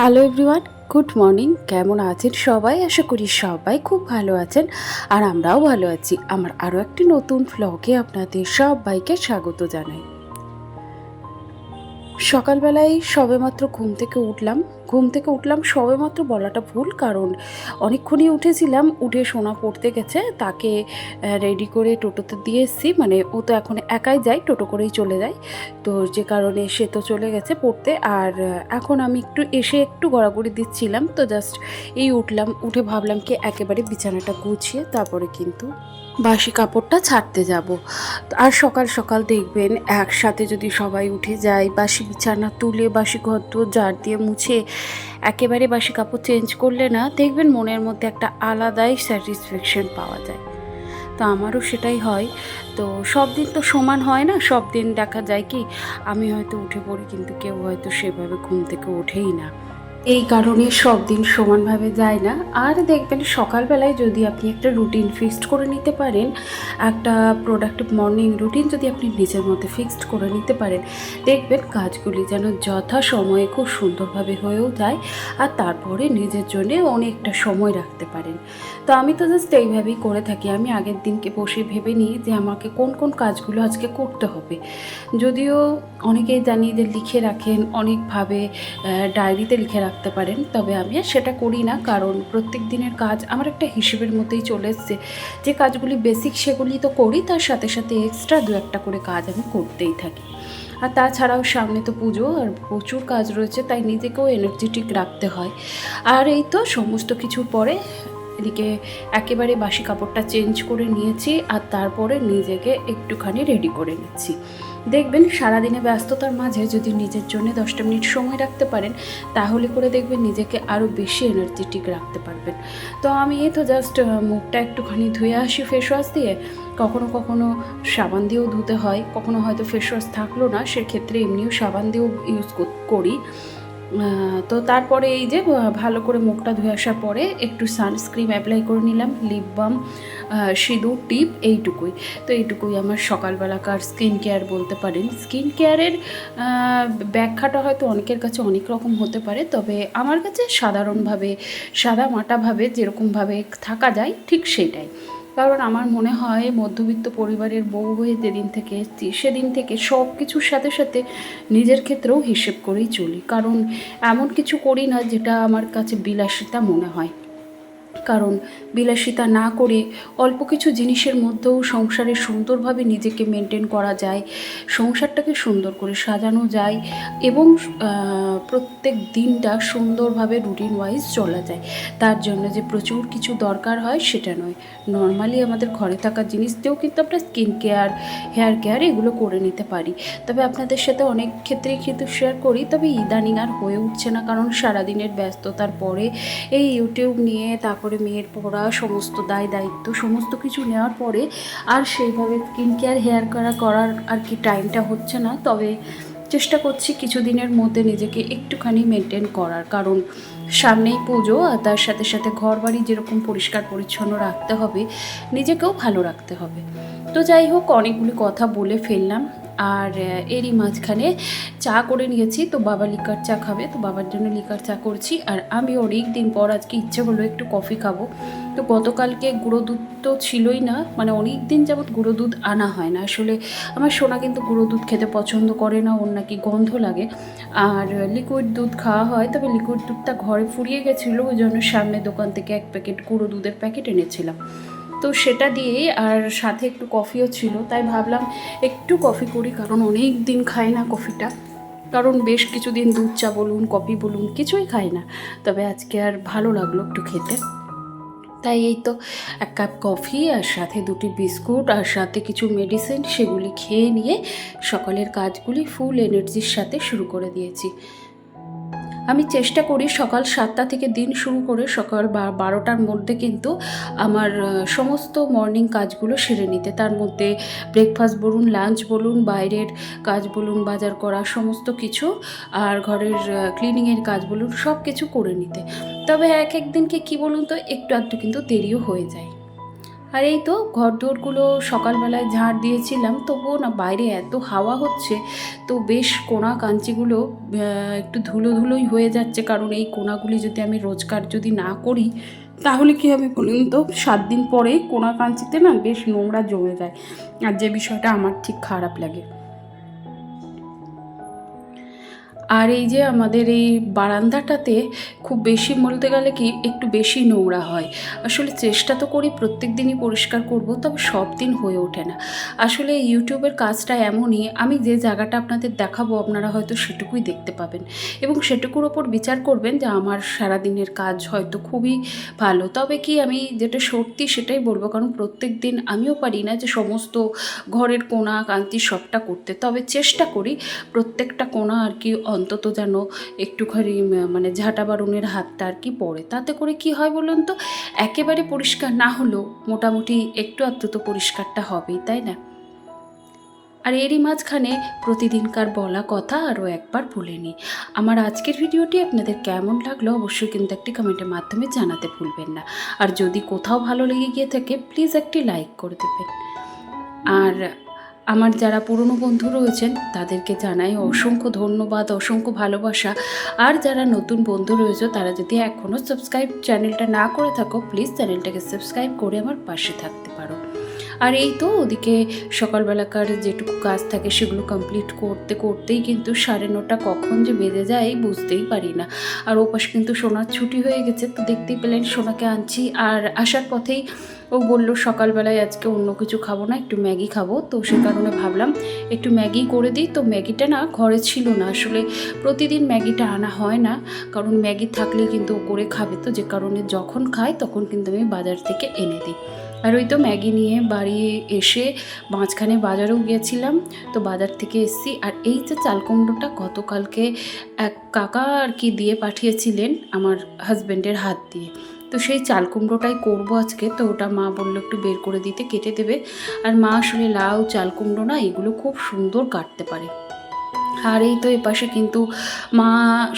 Hello everyone good morning কেমন আছেন সবাই? আশা করি সবাই খুব ভালো আছেন আর আমরাও ভালো আছি। আমার আরও একটি নতুন ফ্লগে আপনাদের সবাইকে স্বাগত জানাই। সকালবেলায় সবেমাত্র ঘুম থেকে উঠলাম। ঘুম থেকে উঠলাম সবেমাত্র বলাটা ভুল, কারণ অনেকক্ষণই উঠেছিলাম, উঠে সোনা পড়তে গেছে, তাকে রেডি করে টোটোতে দিয়ে এসেছি। মানে ও তো এখন একাই যায়, টোটো করেই চলে যায়। তো যে কারণে সে তো চলে গেছে পড়তে। আর এখন আমি একটু এসে একটু গড়াগড়ি দিচ্ছিলাম। তো জাস্ট এই উঠলাম, উঠে ভাবলাম কি একেবারে বিছানাটা গুছিয়ে, তারপরে কিন্তু বাসি কাপড়টা ছাড়তে যাব। আর সকাল সকাল দেখবেন একসাথে যদি সবাই উঠে যায়, বাসি বিছানা তুলে, বাসি ঘর জার দিয়ে মুছে একেবারে বাসি কাপড় চেঞ্জ করলে না, দেখবেন মনের মধ্যে একটা আলাদাই স্যাটিসফ্যাকশন পাওয়া যায়। তো আমারও সেটাই হয়। তো সব দিন তো সমান হয় না, সব দিন দেখা যায় কি, আমি হয়তো উঠে পড়ি কিন্তু কেউ হয়তো সেভাবে ঘুম থেকে ওঠেই না। এই কারণে সব দিন সমানভাবে যায় না। আর দেখবেন সকালবেলায় যদি আপনি একটা রুটিন ফিক্সড করে নিতে পারেন, একটা প্রোডাক্টিভ মর্নিং রুটিন যদি আপনি নিজের মধ্যে ফিক্সড করে নিতে পারেন, দেখবেন কাজগুলি যেন যথা সময়ে খুব সুন্দরভাবে হয়েও যায় আর তারপরে নিজের জন্যে অনেকটা সময় রাখতে পারেন। তো আমি তো জাস্ট এইভাবেই করে থাকি। আমি আগের দিনকে বসে ভেবে নিই যে আমাকে কোন কোন কাজগুলো আজকে করতে হবে। যদিও অনেকেই জানি যে লিখে রাখেন, অনেকভাবে ডায়েরিতে লিখে রাখতে পারেন, তবে আমি আর সেটা করি না। কারণ প্রত্যেক দিনের কাজ আমার একটা হিসেবের মধ্যেই চলে এসছে। যে কাজগুলি বেসিক সেগুলি তো করি, তার সাথে সাথে এক্সট্রা দু একটা করে কাজ আমি করতেই থাকি। আর তাছাড়াও সামনে তো পুজো, আর প্রচুর কাজ রয়েছে, তাই নিজেকেও এনার্জেটিক রাখতে হয়। আর এই তো সমস্ত কিছুর পরে এদিকে একেবারে বাসি কাপড়টা চেঞ্জ করে নিয়েছি আর তারপরে নিজেকে একটুখানি রেডি করে নিচ্ছি। দেখবেন সারাদিনে ব্যস্ততার মাঝে যদি নিজের জন্য দশটা মিনিট সময় রাখতে পারেন, তাহলে করে দেখবেন নিজেকে আরও বেশি এনার্জেটিক রাখতে পারবেন। তো আমি তো জাস্ট মুখটা একটুখানি ধুয়ে আসি ফেস ওয়াশ দিয়ে। কখনো কখনো সাবান দিয়েও ধুতে হয়, কখনো হয়তো ফেস ওয়াশ থাকল না, সেক্ষেত্রে এমনিও সাবান দিয়েও ইউজ করি। তো তারপরে এই যে ভালো করে মুখটা ধুয়ে আসার পরে একটু সানস্ক্রিন অ্যাপ্লাই করে নিলাম লিপ বাম সিঁদুর, টিপ, এইটুকুই। তো এইটুকুই আমার সকালবেলাকার স্কিন কেয়ার বলতে পারেন। স্কিন কেয়ারের ব্যাখ্যাটা হয়তো অনেকের কাছে অনেক রকম হতে পারে, তবে আমার কাছে সাধারণভাবে, সাদা মাটাভাবে যেরকমভাবে থাকা যায়, ঠিক সেটাই কারণ আমার মনে হয় মধ্যবিত্ত পরিবারের বউ হয়ে যেদিন থেকে এসেছি, সেদিন থেকে সব কিছুর সাথে সাথে নিজের ক্ষেত্রেও হিসেব করেই চলি। কারণ এমন কিছু করি না যেটা আমার কাছে বিলাসিতা মনে হয়। কারণ বিলাসিতা না করে অল্প কিছু জিনিসের মধ্যেও সংসারে সুন্দরভাবে নিজেকে মেনটেন করা যায়, সংসারটাকে সুন্দর করে সাজানো যায় এবং প্রত্যেক দিনটা সুন্দরভাবে রুটিন ওয়াইজ চলা যায়। তার জন্য যে প্রচুর কিছু দরকার হয় সেটা নয়। নর্মালি আমাদের ঘরে থাকা জিনিস দিয়েও কিন্তু আমরা স্কিন কেয়ার হেয়ার কেয়ার এগুলো করে নিতে পারি। তবে আপনাদের সাথে অনেক ক্ষেত্রেই কিন্তু শেয়ার করি, তবে ইদানিং আর হয়ে উঠছে না কারণ সারাদিনের ব্যস্ততার পরে এই ইউটিউব নিয়ে, তারপরে মেয়ের পড়া, সমস্ত দায় দায়িত্ব, সমস্ত কিছু নেওয়ার পরে আর সেইভাবে স্কিন কেয়ার হেয়ার করা করার আর কি টাইমটা হচ্ছে না। তবে চেষ্টা করছি কিছুদিনের মধ্যে নিজেকে একটুখানি মেনটেন করার। কারণ সামনেই পুজো আর তার সাথে সাথে ঘর বাড়ি যেরকম পরিষ্কার পরিচ্ছন্ন রাখতে হবে, নিজেকেও ভালো রাখতে হবে। তো যাই হোক, অনেকগুলি কথা বলে ফেললাম। আর এরই মাঝখানে চা করে নিয়েছি। তো বাবা লিকার চা খাবে, তো বাবার জন্য লিকার চা করছি। আর আমি অনেক দিন পর আজকে ইচ্ছে হলো একটু কফি খাব। তো গতকালকে গুঁড়ো দুধ তো ছিলই না মানে অনেক দিন যাবৎ গুঁড়ো দুধ আনা হয় না। আসলে আমার সোনা কিন্তু গুঁড়ো দুধ খেতে পছন্দ করে না, ওর নাকি গন্ধ লাগে। আর লিকুইড দুধ খাওয়া হয়, তবে লিকুইড দুধটা ঘরে ফুরিয়ে গেছিল, ওই জন্য সামনে দোকান থেকে এক প্যাকেট গুঁড়ো দুধের প্যাকেট এনেছিলাম। তো সেটা দিয়েই আর সাথে একটু কফিও ছিল, তাই ভাবলাম একটু কফি করি, কারণ অনেক দিন খাই না কফিটা। কারণ বেশ কিছুদিন দুধ চা বলুন, কফি বলুন, কিছুই খাই না। তবে আজকে আর ভালো লাগল একটু খেতে। তাই এই তো এক কাপ কফি আর সাথে দুটি বিস্কুট আর সাথে কিছু মেডিসিন সেগুলি খেয়ে নিয়ে সকালের কাজগুলি ফুল এনার্জির সাথে শুরু করে দিয়েছি। আমি চেষ্টা করি সকাল সাতটা থেকে দিন শুরু করে সকাল বা- বারোটার মধ্যে কিন্তু আমার সমস্ত মর্নিং কাজগুলো সেরে নিতে। তার মধ্যে ব্রেকফাস্ট বলুন লাঞ্চ বলুন, বাইরের কাজ বলুন, বাজার করা, সমস্ত কিছু আর ঘরের ক্লিনিংয়ের কাজ বলুন সব কিছু করে নিতে। তবে এক এক দিনকে কী বলুন তো, একটু আধটু কিন্তু দেরিও হয়ে যায়। আর এই তো ঘর দোরগুলো সকালবেলায় ঝাড় দিয়েছিলাম, তবুও না বাইরে এত হাওয়া হচ্ছে, তো বেশ কোনা কাঞ্চিগুলো একটু ধুলো ধুলোই হয়ে যাচ্ছে, কারণ এই কোনাগুলি যদি আমি রোজগার যদি না করি, তাহলে কী হবে বলুন তো? সাত দিন পরে কোনা কাঞ্চিতে না বেশ নোংরা জমে যায়, আর যে বিষয়টা আমার ঠিক খারাপ লাগে। আর এই যে আমাদের এই বারান্দাটাতে খুব বেশি বলতে গেলে কি একটু বেশি নোংরা হয়। আসলে চেষ্টা তো করি প্রত্যেক দিনই পরিষ্কার করব, তবে সব দিন হয়ে ওঠে না। আসলে ইউটিউবের কাজটা এমনই, আমি যে জায়গাটা আপনাদের দেখাবো আপনারা হয়তো সেটুকুই দেখতে পাবেন। এবং সেটুকুর ওপর বিচার করবেন যে আমার সারাদিনের কাজ হয়তো খুবই ভালো। তবে কি আমি যেটা সত্যি সেটাই বলব, কারণ প্রত্যেক দিন আমিও পারি না যে সমস্ত ঘরের কোনা কান্তি সবটা করতে। তবে চেষ্টা করি প্রত্যেকটা কোনা আর কি অন্তত যেন একটুখানি মানে ঝাঁটা বারুনের হাতটা আর কি পড়ে। তাতে করে কি হয় বলুন তো, একেবারে পরিষ্কার না হলেও মোটামুটি একটু আধটু তো পরিষ্কারটা হবেই, তাই না? আর এরই মাঝখানে প্রতিদিনকার বলা কথা আরও একবার বলে নিই। আমার আজকের ভিডিওটি আপনাদের কেমন লাগল অবশ্যই কিন্তু একটি কমেন্টের মাধ্যমে জানাতে ভুলবেন না। আর যদি কোথাও ভালো লেগে গিয়ে থাকে, প্লিজ একটি লাইক করে দেবেন। আর আমার যারা পুরনো বন্ধু রয়েছেন, তাদেরকে জানাই অসংখ্য ধন্যবাদ, অসংখ্য ভালোবাসা। আর যারা নতুন বন্ধু রয়েছে, তারা যদি এখনও সাবস্ক্রাইব চ্যানেলটা না করে থাকো প্লিজ চ্যানেলটাকে সাবস্ক্রাইব করে আমার পাশে থাকতে আর এই তো ওদিকে সকালবেলাকার যেটুকু কাজ থাকে সেগুলো কমপ্লিট করতে করতেই কিন্তু সাড়ে নটা কখন যে বেজে যায় বুঝতেই পারি না। আর ওপাশ কিন্তু সোনার ছুটি হয়ে গেছে তো দেখতেই পেলেন সোনাকে আনছি। আর আসার পথেই ও বলল, সকালবেলায় আজকে অন্য কিছু খাব না, একটু ম্যাগি খাব। তো সে কারণে ভাবলাম, একটু ম্যাগি করে দিই। তো ম্যাগিটা না ঘরে ছিল না, আসলে প্রতিদিন ম্যাগিটা আনা হয় না। কারণ ম্যাগি থাকলে কিন্তু ও করে খাবে তো, যে কারণে যখন খাই তখন কিন্তু আমি বাজার থেকে এনে দিই। আর ওই তো ম্যাগি নিয়ে বাড়ি এসে মাঝখানে বাজারেও গিয়েছিলাম, তো বাজার থেকে এসেছি। আর এই যে চাল কুমড়োটা গতকালকে এক কাকা আর কি দিয়ে পাঠিয়েছিলেন আমার হাজব্যান্ডের হাত দিয়ে, তো সেই চাল কুমড়োটাই করব আজকে। তো ওটা মা বলল একটু বের করে দিতে, কেটে দেবে। আর মা আসলে লাউ, চাল কুমড়ো না, এগুলো খুব সুন্দর কাটতে পারে। আর এই তো এপাশে কিন্তু মা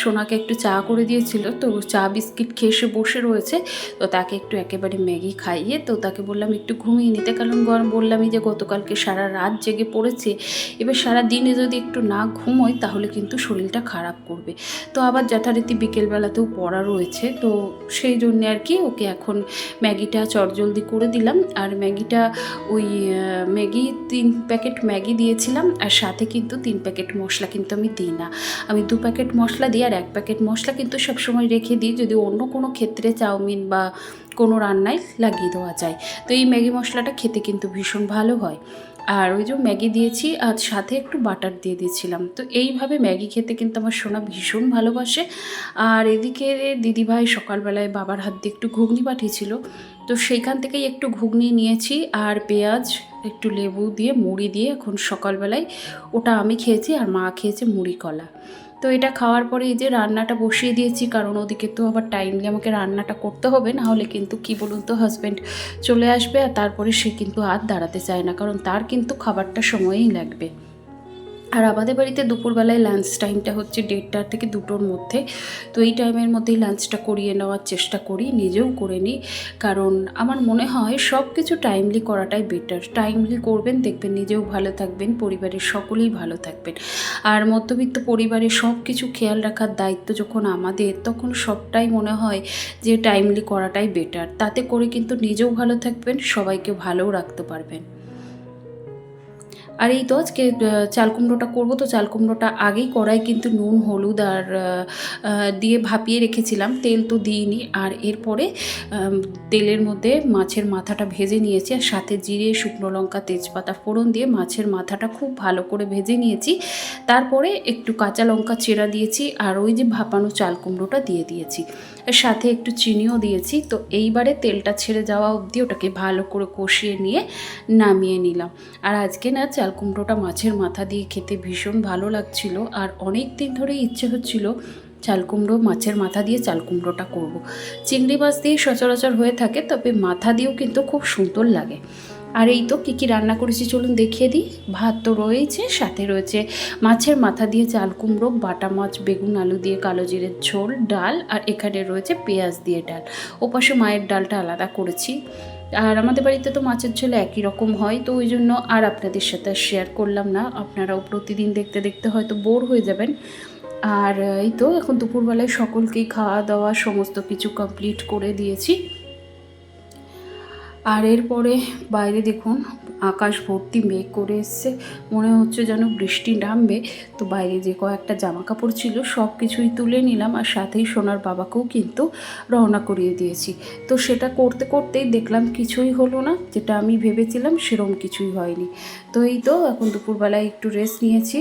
সোনাকে একটু চা করে দিয়েছিল। তো চা বিস্কিট খেয়ে সে বসে রয়েছে। তো তাকে একটু একেবারে ম্যাগি খাইয়ে তো তাকে বললাম একটু ঘুমিয়ে নিতে। কারণ গরম বললামই যে গতকালকে সারা রাত জেগে পড়েছে। এবার সারা দিনে যদি একটু না ঘুমোয় তাহলে কিন্তু শরীরটা খারাপ করবে। তো আবার যথারীতি বিকেলবেলাতেও পড়া রয়েছে। তো সেই জন্য আর কি ওকে এখন ম্যাগিটা চটজলদি করে দিলাম। আর ম্যাগিটা ওই ম্যাগি তিন প্যাকেট ম্যাগি দিয়েছিলাম। আর সাথে কিন্তু তিন প্যাকেট মশলা কিন্তু আমি দিই না। আমি দু প্যাকেট মশলা দিই আর এক প্যাকেট মশলা কিন্তু সবসময় রেখে দিই যদি অন্য কোনো ক্ষেত্রে চাউমিন বা কোনো রান্নায় লাগিয়ে দেওয়া যায়। তো এই ম্যাগি মশলাটা খেতে কিন্তু ভীষণ ভালো হয়। আর ওই যে ম্যাগি দিয়েছি, আর সাথে একটু বাটার দিয়ে দিয়েছিলাম। তো এইভাবে ম্যাগি খেতে কিন্তু আমার সোনা ভীষণ ভালোবাসে। আর এদিকে দিদিভাই সকালবেলায় বাবার হাত দিয়ে একটু ঘুগনি পাঠিয়েছিল। তো সেইখান থেকেই একটু ঘুগনি নিয়েছি আর পেঁয়াজ একটু লেবু দিয়ে, মুড়ি দিয়ে এখন সকালবেলায় ওটা আমি খেয়েছি আর মা খেয়েছে মুড়ি কলা। তো এটা খাওয়ার পরে এই যে রান্নাটা বসিয়ে দিয়েছি, কারণ ওদিকে তো আবার টাইমলি আমাকে রান্নাটা করতে হবে, না হলে কিন্তু কি বলুন তো হাজব্যান্ড চলে আসবে আর তারপরে সে কিন্তু আর দাঁড়াতে চায় না, কারণ তার কিন্তু খাবারটা সময়ই লাগবে। আর আমাদের বাড়িতে দুপুরবেলায় লাঞ্চ টাইমটা হচ্ছে দেড়টা থেকে দুটোর মধ্যে। তো এই টাইমের মধ্যেই লাঞ্চটা করিয়ে নেওয়ার চেষ্টা করি, নিজেও করে নিই। কারণ আমার মনে হয় সব কিছু টাইমলি করাটাই বেটার টাইমলি করবেন, দেখবেন নিজেও ভালো থাকবেন, পরিবারের সকলেই ভালো থাকবেন। আর মধ্যবিত্ত পরিবারের সব কিছু খেয়াল রাখার দায়িত্ব যখন আমাদের, তখন সবটাই মনে হয় যে টাইমলি করাটাই বেটার তাতে করে কিন্তু নিজেও ভালো থাকবেন, সবাইকে ভালোও রাখতে পারবেন। আর এই তো আজকে চাল কুমড়োটা করব। তো চাল কুমড়োটা আগেই কড়াই কিন্তু নুন, হলুদ আর দিয়ে ভাপিয়ে রেখেছিলাম। তেল তো দিইনি। আর এরপরে তেলের মধ্যে মাছের মাথাটা ভেজে নিয়েছি আর সাথে জিরে, শুকনো লঙ্কা, তেজপাতা ফোড়ন দিয়ে মাছের মাথাটা খুব ভালো করে ভেজে নিয়েছি। তারপরে একটু কাঁচা লঙ্কা চেরা দিয়েছি আর ওই যে ভাপানো চাল কুমড়োটা দিয়ে দিয়েছি। সাথে একটু চিনিও দিয়েছি। তো এইবারে তেলটা ছেড়ে যাওয়া অবধি ওটাকে ভালো করে কষিয়ে নিয়ে নামিয়ে নিলাম। আর আজকে না চাল কুমড়োটা মাছের মাথা দিয়ে খেতে ভীষণ ভালো লাগছিল। আর অনেক দিন ধরে ইচ্ছে হচ্ছিল চাল কুমড়ো মাছের মাথা দিয়ে চাল কুমড়োটা করব। চিংড়ি মাছ দিয়ে সচরাচর হয়ে থাকে, তবে মাথা দিয়েও কিন্তু খুব সুন্দর লাগে। আর এই তো কী কী রান্না করেছি চলুন দেখিয়ে দিই। ভাত তো রয়েছে, সাথে রয়েছে মাছের মাথা দিয়ে চাল কুমড়ো, বাটা মাছ, বেগুন, আলু দিয়ে কালো জিরের ঝোল, ডাল আর এখানে রয়েছে পেঁয়াজ দিয়ে ডাল। ওপাশে মায়ের ডালটা আলাদা করেছি। আর আমাদের বাড়িতে তো মাছের ঝোল একই রকম হয়, তো ওই জন্য আর আপনাদের সাথে শেয়ার করলাম না। আপনারাও প্রতিদিন দেখতে দেখতে হয়তো বোর হয়ে যাবেন। আর এই তো এখন দুপুরবেলায় সকলকেই খাওয়া দাওয়া সমস্ত কিছু কমপ্লিট করে দিয়েছি। আর এরপরে বাইরে দেখুন, আকাশ ভর্তি মেঘ করে এসছে। মনে হচ্ছে যেন বৃষ্টি নামবে। তো বাইরে যে কয়েকটা জামা কাপড় ছিল সব কিছুই তুলে নিলাম আর সাথেই সোনার বাবাকেও কিন্তু রওনা করিয়ে দিয়েছি। তো সেটা করতে করতেই দেখলাম কিছুই হলো না, যেটা আমি ভেবেছিলাম সেরম কিছুই হয়নি। তো এই তো, এখন দুপুরবেলায় একটু রেস্ট নিয়েছি।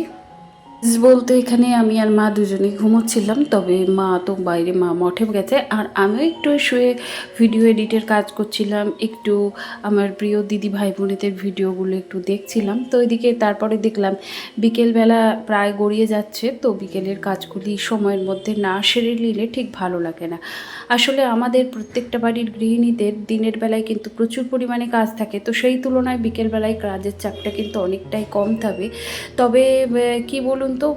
বলতে এখানে আমি আর মা দুজনে ঘুমোচ্ছিলাম, তবে মা তো বাইরে, মা মঠে গেছে। আর আমিও একটু শুয়ে ভিডিও এডিটের কাজ করছিলাম, একটু আমার প্রিয় দিদি ভাই বোনেদের ভিডিওগুলো একটু দেখছিলাম। তো ওইদিকে তারপরে দেখলাম বিকেলবেলা প্রায় গড়িয়ে যাচ্ছে, তো বিকেলের কাজগুলি সময়ের মধ্যে না সেরে নিলে ঠিক ভালো লাগে না। আসলে আমাদের প্রত্যেকটা বাড়ির গৃহিণীদের দিনের বেলায় কিন্তু প্রচুর পরিমাণে কাজ থাকে, তো সেই তুলনায় বিকেলবেলায় কাজের চাপটা কিন্তু অনেকটাই কম থাকে। তবে কি বলুন তো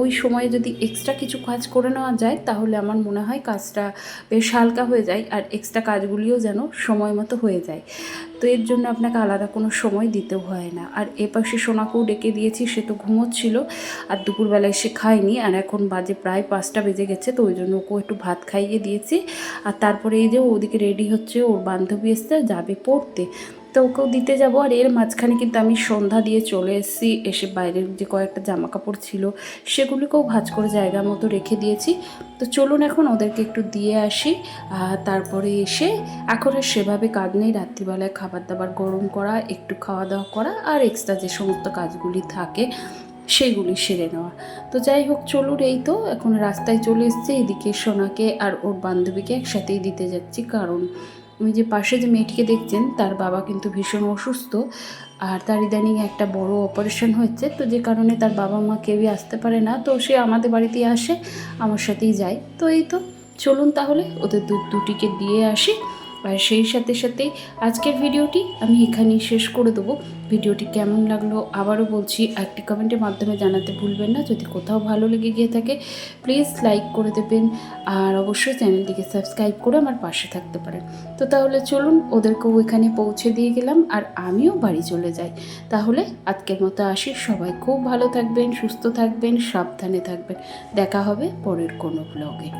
ওই সময়ে যদি এক্সট্রা কিছু কাজ করে নেওয়া যায়, তাহলে আমার মনে হয় কাজটা বেশ হালকা হয়ে যায় আর এক্সট্রা কাজগুলিও যেন সময় মতো হয়ে যায়। তো এর জন্য আপনাকে আলাদা কোনো সময় দিতেও হয় না। আর এপাশে সোনাকেও ডেকে দিয়েছি, সে তো ঘুমোচ্ছিল আর দুপুরবেলায় সে খায়নি। আর এখন বাজে প্রায় পাঁচটা বেজে গেছে, তো ওই জন্য ওকেও একটু ভাত খাইয়ে দিয়েছি। আর তারপরে এই যে ওদিকে রেডি হচ্ছে, ওর বান্ধবী এসছে, যাবে পড়তে। তো ওকেও দিতে যাব। আর এর মাঝখানে কিন্তু আমি সন্ধ্যা দিয়ে চলে এসেছি। এসে বাইরের যে কয়েকটা জামা কাপড় ছিল, সেগুলিকেও ভাজ করে জায়গা মতো রেখে দিয়েছি। তো চলুন এখন ওদেরকে একটু দিয়ে আসি। তারপরে এসে এখন আর সেভাবে কাজ নেই। রাত্রিবেলায় খাবার দাবার গরম করা, একটু খাওয়া দাওয়া করা আর এক্সট্রা যে সমস্ত কাজগুলি থাকে সেগুলি সেরে নেওয়া। তো যাই হোক, চলুন এই তো। এখন রাস্তায় চলে এসেছি। এদিকে সোনাকে আর ওর বান্ধবীকে একসাথেই দিতে যাচ্ছি। কারণ ওই যে পাশে যে মেয়েটিকে দেখছেন, তার বাবা কিন্তু ভীষণ অসুস্থ আর তার ইদানিং একটা বড় অপারেশন হচ্ছে তো যে কারণে তার বাবা মা কেউই আসতে পারে না। তো সে আমাদের বাড়িতেই আসে, আমার সাথেই যায়। তো এই তো, চলুন তাহলে, ওদের দুধ দুটিকে দিয়ে আসি। আর সেই সাথে সাথে আজকের ভিডিওটি আমি এখানেই শেষ করে দেবো। ভিডিওটি কেমন লাগল আবারও বলছি, একটি কমেন্টের মাধ্যমে জানাতে ভুলবেন না। যদি কোথাও ভালো লেগে গিয়ে থাকে প্লিজ লাইক করে দেবেন আর অবশ্যই চ্যানেলটিকে সাবস্ক্রাইব করে আমার পাশে থাকতে পারেন। তো তাহলে চলুন, ওদেরকেও এখানে পৌঁছে দিয়ে গেলাম আর আমিও বাড়ি চলে যাই। তাহলে আজকের মতো আসি। সবাই খুব ভালো থাকবেন, সুস্থ থাকবেন, সাবধানে থাকবেন। দেখা হবে পরের কোনো ব্লগে